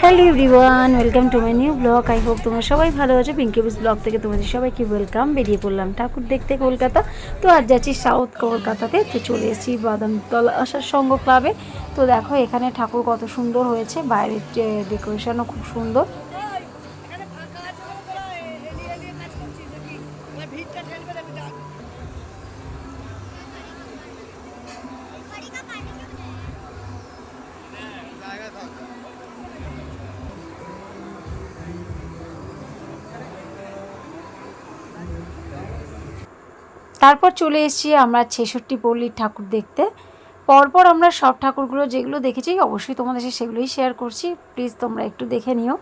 Hello everyone welcome to my new blog I hope তোমরা সবাই ভালো আছো। পিঙ্কিবুস ব্লগ থেকে তোমাদের সবাইকে ওয়েলকাম বেরিয়ে পড়লাম ঠাকুর দেখতে কলকাতা। তো আজ যাচ্ছি সাউথ কলকাতাতে। তো চলে এসেছি বাদামতল আসার সঙ্গ ক্লাবে তো দেখো, এখানে ঠাকুর কত সুন্দর হয়েছে। বাইরের ডেকোরেশনও খুব সুন্দর। তারপর চলে এসেছি আমরা ছেষট্টি পল্লীর ঠাকুর দেখতে। পরপর আমরা সব ঠাকুরগুলো যেগুলো দেখেছি, অবশ্যই তোমাদের সেগুলোই শেয়ার করছি। প্লিজ তোমরা একটু দেখে নিও।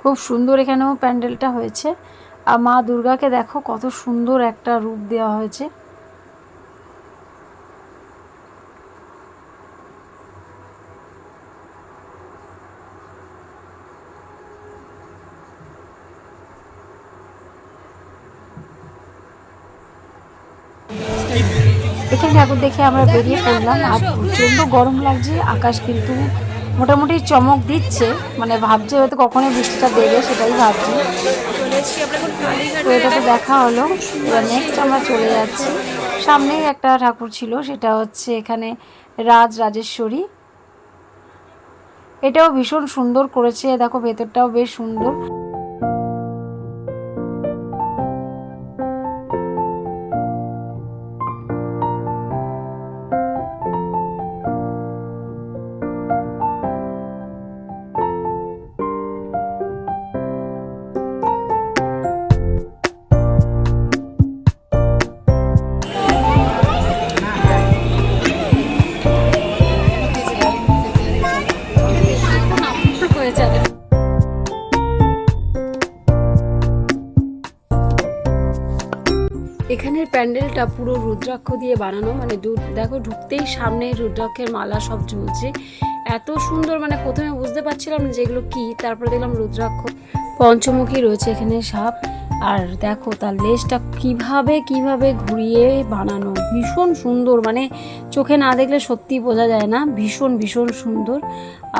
খুব সুন্দর এখানেও প্যান্ডেলটা হয়েছে। আর মা দুর্গাকে দেখো কত সুন্দর একটা রূপ দেওয়া হয়েছে। এখানে ঠাকুর দেখে আমরা বেরিয়ে পড়লাম। আর প্রচণ্ড গরম লাগছে, আকাশ কিন্তু মোটামুটি চমক দিচ্ছে। মানে ভাবছে হয়তো কখনই বৃষ্টিটা দেবে, সেটাই ভাবছি। তো এটা তো দেখা হলো। এবার নেক্সট আমরা চলে যাচ্ছি। সামনেই একটা ঠাকুর ছিল সেটা হচ্ছে এখানে রাজ রাজেশ্বরী। এটাও ভীষণ সুন্দর করেছে। দেখো ভেতরটাও বেশ সুন্দর। প্যান্ডেলটা পুরো রুদ্রাক্ষ দিয়ে বানানো মানে দেখো ঢুকতেই সামনে রুদ্রাক্ষের মালা সব ঝুলছে। এত সুন্দর মানে প্রথমে বুঝতে পারছিলাম না যে এগুলো কি, তারপরে দেখলাম রুদ্রাক্ষ, পঞ্চমুখী রয়েছে এখানে সাপ। আর দেখো তার লেজটা কীভাবে কীভাবে ঘুরিয়ে বানানো, ভীষণ সুন্দর মানে চোখে না দেখলে সত্যি বোঝা যায় না, ভীষণ ভীষণ সুন্দর।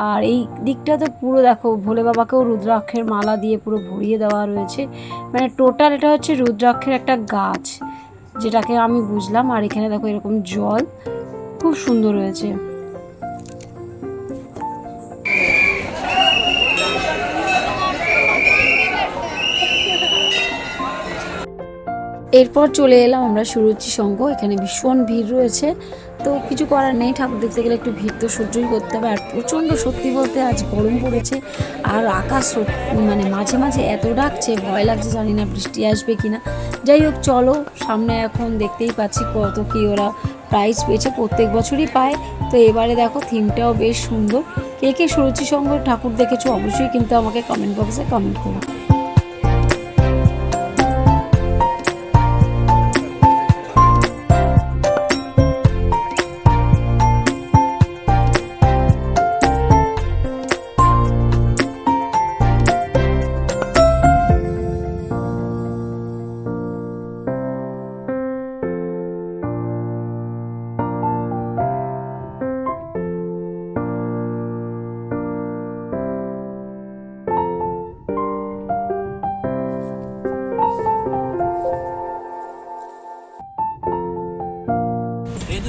আর এই দিকটা তো পুরো দেখো, ভোলে বাবাকেও রুদ্রাক্ষের মালা দিয়ে পুরো ভরিয়ে দেওয়া রয়েছে। মানে টোটাল এটা হচ্ছে রুদ্রাক্ষের একটা গাছ। যেটাকে আমি বুঝলাম। আর এখানে দেখো এরকম জল খুব সুন্দর হয়েছে। এরপর চলে এলাম আমরা সুরুচি সংঘ, এখানে ভীষণ ভিড় রয়েছে। তো কিছু করার নেই, ঠাকুর দেখতে গেলে একটু ভিড় তো সহ্যই করতে হবে। আর প্রচণ্ড সত্যি বলতে আজ গরম পড়েছে, আর আকাশ মানে মাঝে মাঝে এত ডাকছে, ভয় লাগছে, জানি না বৃষ্টি আসবে কি না যাই হোক, চলো, সামনে এখন দেখতেই পাচ্ছি কত কি ওরা প্রাইজ পেয়েছে, প্রত্যেক বছরই পায়। তো এবারে দেখো থিমটাও বেশ সুন্দর। কে কে সুরুচি সংঘ ঠাকুর দেখেছ, অবশ্যই কিন্তু আমাকে কমেন্ট বক্সে কমেন্ট করো।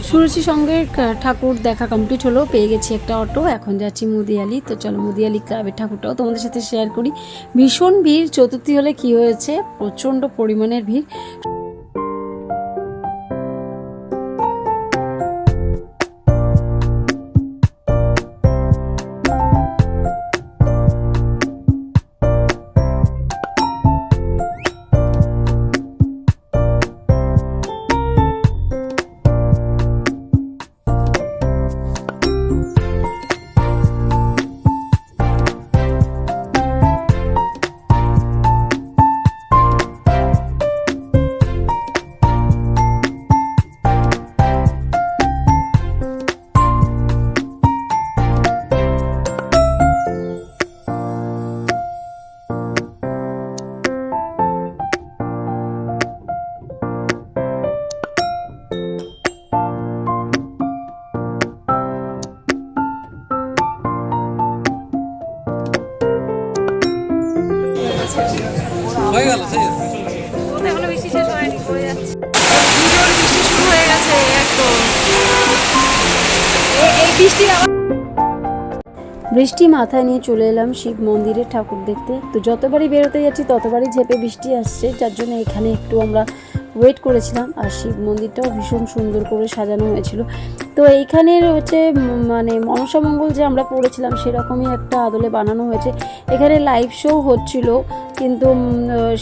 সুরুচি সঙ্গে ঠাকুর দেখা কমপ্লিট হলো, পেয়ে গেছি একটা অটো এখন যাচ্ছি মুদিয়ালি। তো চলো মুদিয়ালি ক্লাবের ঠাকুরটাও তোমাদের সাথে শেয়ার করি। ভীষণ ভিড়, চতুর্থী হলে কি হয়েছে? প্রচণ্ড পরিমাণের ভিড়। হয়ে গেল সেই ও তো এখনও বৃষ্টি শেষ হয়নি পড়ে যাচ্ছে। বৃষ্টি শুরু হয়ে গেছে একদম। এই বৃষ্টি বৃষ্টি মাথায় নিয়ে চলে এলাম শিব মন্দিরের ঠাকুর দেখতে। তো যতবারই বেরোতে যাচ্ছি ততবারই ঝেপে বৃষ্টি আসছে। যার জন্য এখানে একটু আমরা ওয়েট করেছিলাম আর শিব মন্দিরটাও ভীষণ সুন্দর করে সাজানো হয়েছিল। তো এইখানের হচ্ছে মানে মনসামঙ্গল যে আমরা পড়েছিলাম সেরকমই একটা আদলে বানানো হয়েছে। এখানে লাইভ শো হচ্ছিল, কিন্তু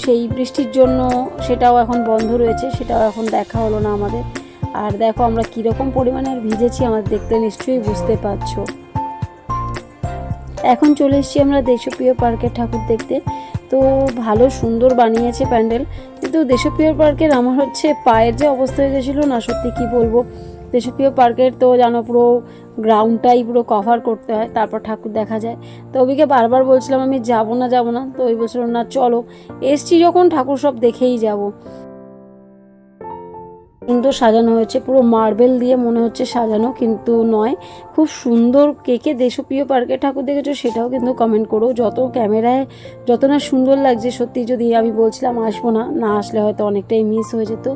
সেই বৃষ্টির জন্য সেটাও এখন বন্ধ রয়েছে, সেটাও এখন দেখা হলো না আমাদের। আর দেখো আমরা কীরকম পরিমাণে আর ভিজেছি, আমাদের দেখতে নিশ্চয়ই বুঝতে পারছ। এখন চলে এসেছি আমরা দেশপ্রিয় পার্কের ঠাকুর দেখতে। তো ভালো সুন্দর বানিয়েছে প্যান্ডেল। কিন্তু দেশপ্রিয় পার্কের আমার হচ্ছে পায়ের যে অবস্থা হয়ে গেছিল না, সত্যি কী বলব? দেশপ্রিয় পার্কের তো জানো পুরো গ্রাউন্ডটাই পুরো কভার করতে হয়, তারপর ঠাকুর দেখা যায়। তো ওবিকে বারবার বলছিলাম, আমি যাব না যাব না। তো ওই বলছিল না, চলো। এসছি যখন ঠাকুর সব দেখেই যাব। সুন্দর সাজানো হয়েছে। পুরো মার্বেল দিয়ে মনে হচ্ছে সাজানো, কিন্তু নয়। খুব সুন্দর কে কে দেশপ্রিয় পার্কে ঠাকুর দেখেছ সেটাও কিন্তু কমেন্ট করো। যত ক্যামেরায়, যত না সুন্দর লাগছে, সত্যি যদি আমি বলছিলাম আসব না না আসলে হয়তো অনেকটাই মিস হয়ে যেত।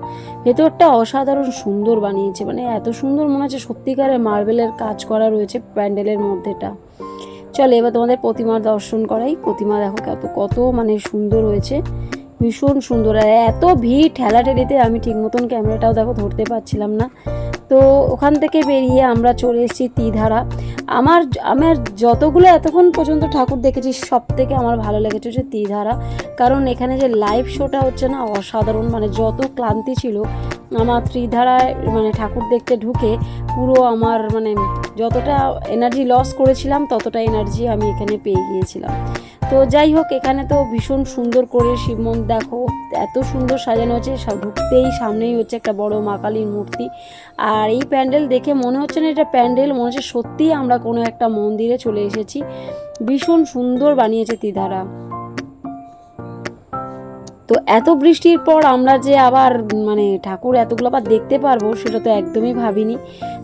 ভেতরটা অসাধারণ সুন্দর বানিয়েছে মানে এত সুন্দর মনে হচ্ছে সত্যিকারের মার্বেলের কাজ করা রয়েছে প্যান্ডেলের মধ্যেটা। চলে এবার তোমাদের প্রতিমার দর্শন করাই। প্রতিমা দেখো কত কত মানে সুন্দর হয়েছে। ভীষণ সুন্দর আর এত ভিড় ঠেলাঠেলিতে আমি ঠিক মতন ক্যামেরাটাও দেখো ধরতে পারছিলাম না। তো ওখান থেকে বেরিয়ে আমরা চলে এসেছি তিধারা। আমার আমার যতগুলো এতক্ষণ পর্যন্ত ঠাকুর দেখেছি সব থেকে আমার ভালো লেগেছে হচ্ছে তিধারা। কারণ এখানে যে লাইভ শোটা হচ্ছে না, অসাধারণ মানে যত ক্লান্তি ছিল, আমার ত্রিধারায় মানে ঠাকুর দেখতে ঢুকে পুরো আমার মানে যতটা এনার্জি লস করেছিলাম, ততটা এনার্জি আমি এখানে পেয়ে গিয়েছিলাম। তো যাই হোক, এখানে তো ভীষণ সুন্দর করে শিব মন্দির, দেখো, এত সুন্দর সাজানো হচ্ছে ঢুকতেই সামনেই হচ্ছে একটা বড় মা কালীর মূর্তি। আর এই প্যান্ডেল দেখে মনে হচ্ছে না এটা প্যান্ডেল, মনে হচ্ছে সত্যিই আমরা কোনো একটা মন্দিরে চলে এসেছি। ভীষণ সুন্দর বানিয়েছে তিধারা। তো এত বৃষ্টির পর আমরা যে আবার মানে ঠাকুর এতগুলো আবার দেখতে পারব, সেটা তো একদমই ভাবিনি।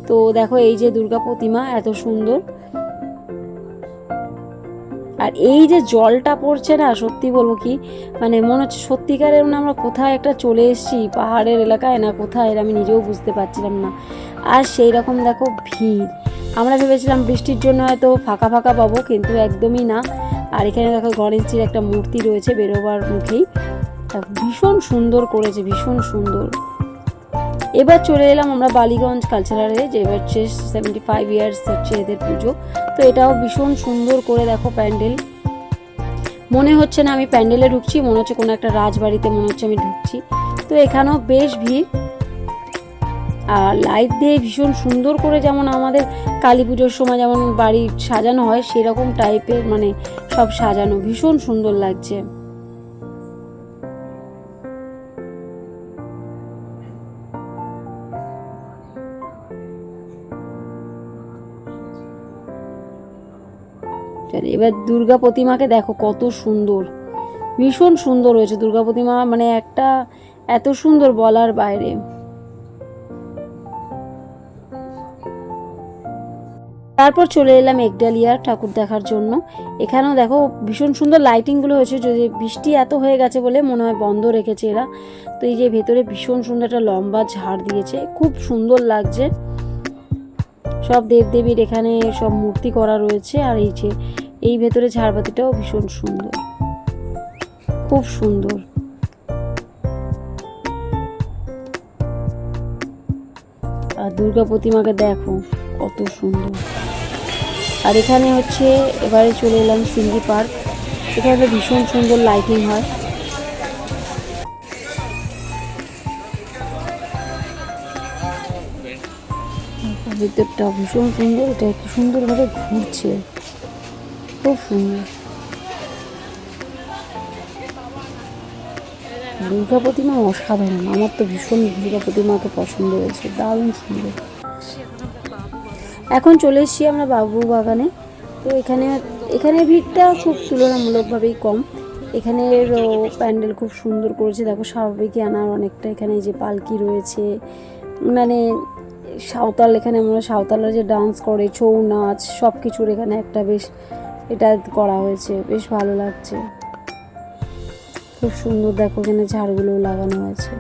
তো দেখো, এই যে দুর্গা প্রতিমা, এত সুন্দর। আর এই যে জলটা পড়ছে না, সত্যি বলব কি মানে মনে হচ্ছে সত্যিকারের মানে আমরা কোথায় একটা চলে এসেছি, পাহাড়ের এলাকায় না কোথায় আমি নিজেও বুঝতে পারছিলাম না। আর সেই রকম দেখো ভিড়। আমরা ভেবেছিলাম বৃষ্টির জন্য হয়তো ফাঁকা ফাঁকা পাবো, কিন্তু একদমই না। আর এখানে দেখো গণেশজির একটা মূর্তি রয়েছে বেরোবার মুখেই। ভীষণ সুন্দর করেছে, ভীষণ সুন্দর। এবার চলে এলাম আমরা বালিগঞ্জ কালচারালে যে এবার সেভেন্টি ফাইভ ইয়ার্স হচ্ছে এদের পুজো। তো এটাও ভীষণ সুন্দর করে দেখো প্যান্ডেল। মনে হচ্ছে না আমি প্যান্ডেলে ঢুকছি, মনে হচ্ছে কোনো একটা রাজবাড়িতে মনে হচ্ছে আমি ঢুকছি। তো এখানেও বেশ ভিড়। আর লাইট দিয়ে ভীষণ সুন্দর করে যেমন আমাদের কালী পুজোর সময় যেমন বাড়ি সাজানো হয়, সেরকম টাইপের মানে সব সাজানো। ভীষণ সুন্দর লাগছে। এবার দুর্গা প্রতিমাকে দেখো কত সুন্দর। ভীষণ সুন্দর হয়েছে দুর্গা প্রতিমা মানে একটা এত সুন্দর বলার বাইরে। তারপর চলে এলাম একডালিয়া ঠাকুর দেখার জন্য। এখানেও দেখো ভীষণ সুন্দর লাইটিংগুলো হয়েছে, যদি বৃষ্টি এত হয়ে গেছে বলে মনে হয় বন্ধ রেখেছে এরা। তো এই যে ভেতরে ভীষণ সুন্দর একটা লম্বা ঝাড় দিয়েছে, খুব সুন্দর লাগছে। সব দেবদেবীর এখানে সব মূর্তি করা রয়েছে, আর এই যে এই ভেতরে ঝাড়বাতিটাও ভীষণ সুন্দর। খুব সুন্দর। আর দুর্গা প্রতিমাকে দেখো, কত সুন্দর। আর এখানে হচ্ছে এবারে চলে এলাম সিঙ্গি পার্ক। এখানে ভীষণ সুন্দর লাইটিং হয়। ভিতরটা ভীষণ সুন্দর, এটা কি সুন্দরভাবে ঘুরছে। খুব সুন্দর। দুর্গা প্রতিমা অসাধারণ। আমার তো ভীষণ দুর্গা প্রতিমাকে পছন্দ হয়েছে, দারুণ সুন্দর। এখন চলে এসেছি আমরা বাবু বাগানে। তো এখানে এখানে ভিড়টা খুব তুলনামূলকভাবেই কম। এখানের প্যান্ডেল খুব সুন্দর করেছে। দেখো স্বাভাবিকই আনার অনেকটা এখানে যে পালকি রয়েছে। মানে সাঁওতাল, এখানে আমরা সাঁওতালরা যে ডান্স করে, ছৌ নাচ সব কিছুর এখানে একটা বেশ এটা করা হয়েছে। বেশ ভালো লাগছে। খুব সুন্দর দেখো এখানে ঝাড়গুলো লাগানো হয়েছে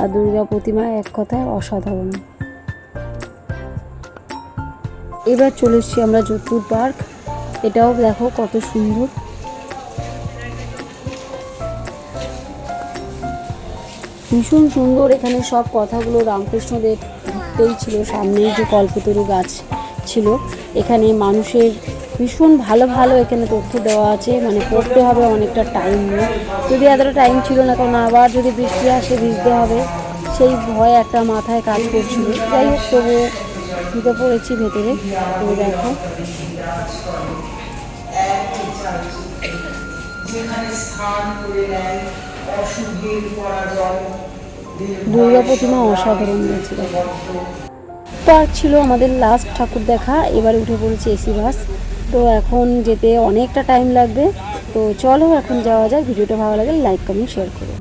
আর দুর্গা প্রতিমা এক কথায় অসাধারণ। এবার চলে এসেছি আমরা যোধপুর পার্ক। এটাও দেখো কত সুন্দর। ভীষণ সুন্দর এখানে সব কথাগুলো রামকৃষ্ণদেব ঢুকতেই ছিল। সামনেই যে কল্পতরু গাছ ছিল। এখানে মানুষের ভীষণ ভালো ভালো এখানে তথ্য দেওয়া আছে মানে পড়তে হবে অনেকটা টাইম নিয়ে। যদি এতটা টাইম ছিল না কারণ আবার যদি বৃষ্টি আসে ভিজতে হবে সেই ভয় একটা মাথায় কাজ করছিল। যাই হোক তবু ঢুকে পড়েছি ভেতরে। তো দেখো। দুর্গা প্রতিমা অসাধারণ হয়েছে দেখো পার্ক ছিল আমাদের লাস্ট ঠাকুর দেখা এবারে উঠে পড়েছে এসি বাস। তো এখন যেতে অনেকটা টাইম লাগবে। তো চলো, এখন যাওয়া যায় ভিডিওটা ভালো লাগে লাইক কমেন্ট শেয়ার করো।